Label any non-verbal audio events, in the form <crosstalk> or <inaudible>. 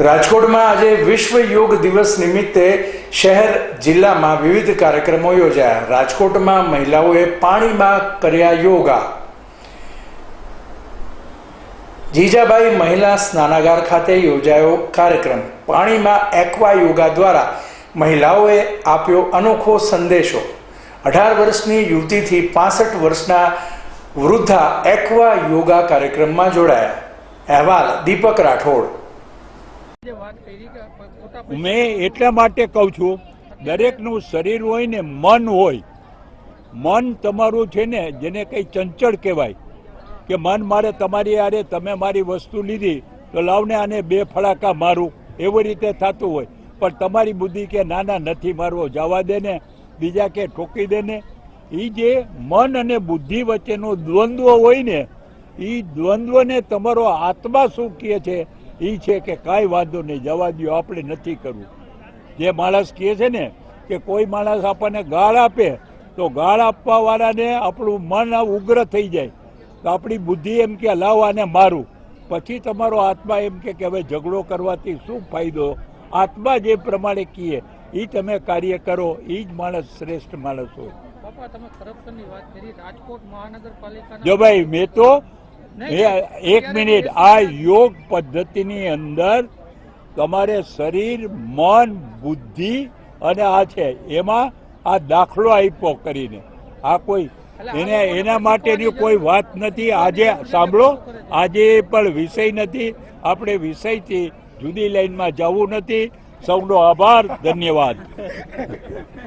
રાજકોટમાં આજે વિશ્વ યોગ દિવસ નિમિત્તે શહેર જિલ્લામાં વિવિધ કાર્યક્રમો યોજાયા. રાજકોટમાં મહિલાઓએ પાણીમાં કર્યા યોગા. જીજાબાઈ મહિલા સ્નાનાગાર ખાતે યોજાયો કાર્યક્રમ. પાણીમાં એક્વા યોગા દ્વારા મહિલાઓએ આપ્યો અનોખો સંદેશો. અઢાર વર્ષની યુવતીથી પાસઠ વર્ષના વૃદ્ધા એક્વા યોગા કાર્યક્રમમાં જોડાયા. અહેવાલ દીપક રાઠોડ. મેં એટલા માટે કહું છું, દરેકનું શરીર હોય ને મન હોય, મન તમારું છે ને, જેને કંઈ ચંચળ કહેવાય, કે મન મારે તમારી આરે તમે મારી વસ્તુ લીધી, તો લાવને આને બે ફળાકા મારું, એવી રીતે થતું હોય. પણ તમારી બુદ્ધિ કે ના ના, નથી મારવો, જવા દે ને, બીજા કે ઠોકી દે ને એ જે મન અને બુદ્ધિ વચ્ચેનો દ્વંદ્વ હોય ને એ દ્વંદ્વને તમારો આત્મા શું કહે છે? એ છે કે કાંઈ વાંધો નહીં જવા દો આપણે નથી કરવું. જે માણસ કહે છે ને કે કોઈ માણસ આપણને ગાળ આપે તો ગાળ આપવાવાળાને આપણું મન ઉગ્ર થઈ જાય. તો આપણી બુદ્ધિ એમ કે લાવ આને મારું. પછી તમારો આત્મા એમ કે કે હવે ઝઘડો કરવાથી શું ફાયદો? આત્મા જે પ્રમાણે કહે એ તમે કાર્ય કરો એ જ માણસ શ્રેષ્ઠ માણસ હોય. જો ભાઈ મેં તો એક મિનિટ આ યોગ પદ્ધતિની અંદર તમારે શરીર મન બુદ્ધિ અને આ છે એમાં આ દાખલો આપ્યો કરીને. આ કોઈ એને એના માટેની કોઈ વાત નથી. આજે સાંભળો આજે પણ વિષય નથી. આપણે વિષયથી જુદી લાઈનમાં જવું નથી. સૌનો આભાર ધન્યવાદ. <laughs>